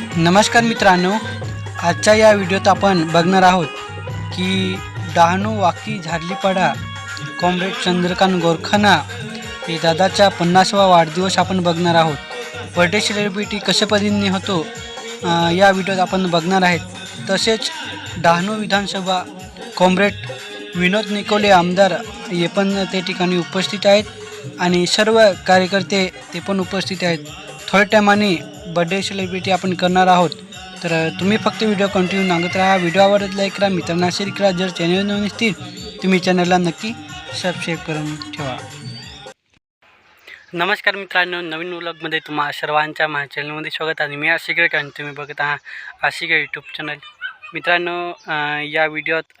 नमस्कार मित्रांनो आजच्या या व्हिडिओत आपण बघणार आहोत की डहाणू वाकी झारलीपाडा कॉम्रेड चंद्रकांत गोरखाना हे दादाचा पन्नासवा वाढदिवस आपण बघणार आहोत. बर्थडे सेलिब्रिटी कशा पद्धतीने होतो या व्हिडिओत आपण बघणार आहेत. तसेच डहाणू विधानसभा कॉम्रेड विनोद निकोले आमदार हे पण त्या ठिकाणी उपस्थित आहेत आणि सर्व कार्यकर्ते ते पण उपस्थित आहेत. थोड्या टायमाने बर्थडे सेलिब्रिटी आपण करणार आहोत. तर तुम्ही फक्त व्हिडिओ कंटिन्यू नागत राहा. व्हिडिओ आवडत लाईक करा. मित्रांना शेअर करा. जर चॅनल नवीन असतील तुम्ही चॅनलला नक्की सबस्क्राईब करून ठेवा. नमस्कार मित्रांनो. नवीन व्लॉगमध्ये तुम्हा सर्वांच्या माझ्या चॅनलमध्ये स्वागत आहे. मी आशिकडे आणि तुम्ही बघत आहात आशिक यूट्यूब चॅनल मित्रांनो या व्हिडिओत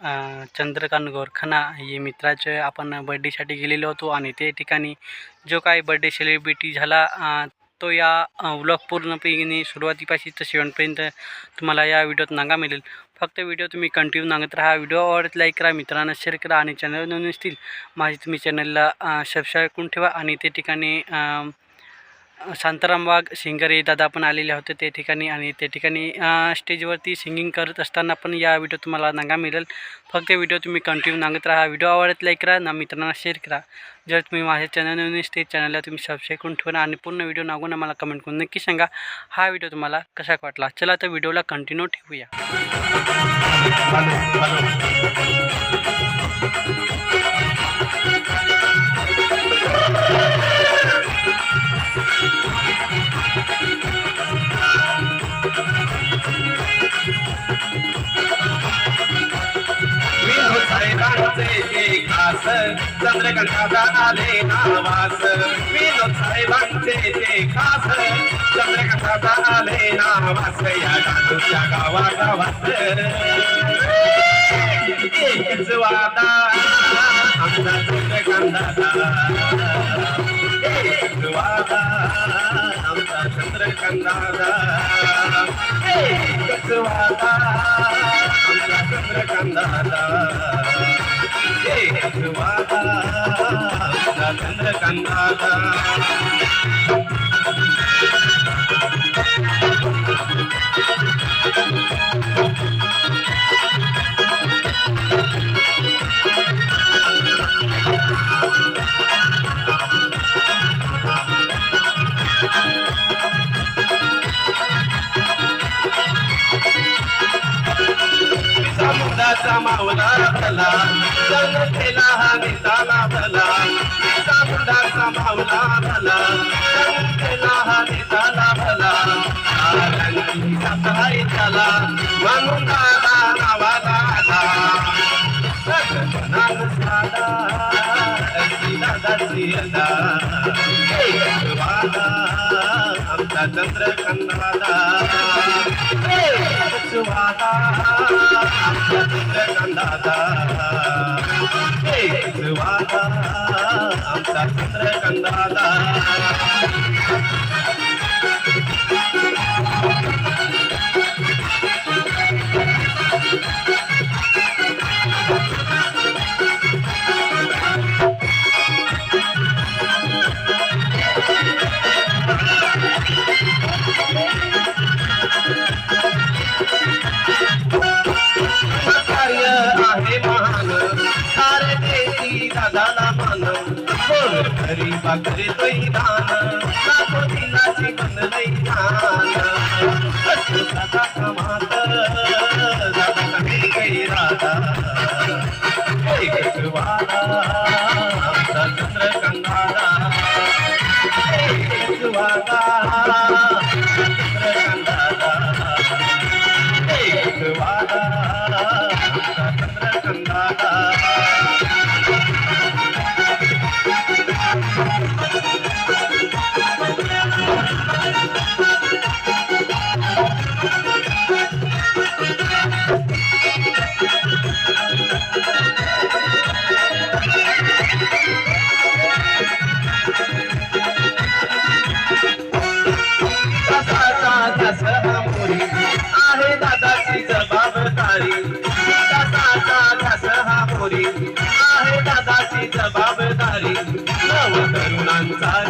चंद्रकांत गोरखाना हे मित्राचे आपण बड्डेसाठी गेलेलो होतो. आणि ते ठिकाणी जो काही बड्डे सेलिब्रिटी झाला तो या व्लॉग पूर्णपैकी सुरुवातीपासून तर शेवटपर्यंत तुम्हाला या व्हिडिओत नागा मिळेल. फक्त व्हिडिओ तुम्ही कंटिन्यू नागत राहा. व्हिडिओ आवडत लाईक करा मित्रांना शेअर करा आणि चॅनल नसतील माझी माझे तुम्ही चॅनलला सबस्क्राईब करून ठेवा आणि ते ठिकाणी शांताराम वाघ सिंगर हे दादा पण आलेले होते त्या ठिकाणी आणि त्या ठिकाणी स्टेजवरती सिंगिंग करत असताना पण या व्हिडिओ तुम्हाला नागा मिळेल. फक्त व्हिडिओ तुम्ही कंटिन्यू नागत राहा. व्हिडिओ आवडत लाईक करा ना मित्रांना शेअर करा. जर तुम्ही माझ्या चॅनल नवीन असते चॅनलला तुम्ही सबस्क्राईब करून ठेवा आणि पूर्ण व्हिडिओ नागून मला कमेंट करून नक्की सांगा हा व्हिडिओ तुम्हाला कसा वाटला? चला तर व्हिडिओला कंटिन्यू ठेवूया. खास चंद्रकांताचा आले नावास विनोद साहेबांचे ते खास चंद्रकांताचा आले नावास या डाकूच्या गावागावात एकच वादा आमचा चंद्रकांताचा एकच वादा आमचा चंद्रकांताचा वादा आमचा चंद्रकांताचा एकच वादा मुलाचा मावला भला केला हा निताला भला मुलाचा मावला भला केला हा निताला भला सफाई झाला म्हणून दादा नावाला आमचा चंद्रकंदादा एकच वादा आमचा चंद्रकंदादा एकच हरी घरी बाकरी दान लाखो दिलाची बनलई दान कष्ट दादा कमात दादा कमी गई राधा. एकच वादा आमचा चंद्रकंदादा एकच वादा चंद्रकंदादा एक वादा जबाबदारी नव तरुणांचा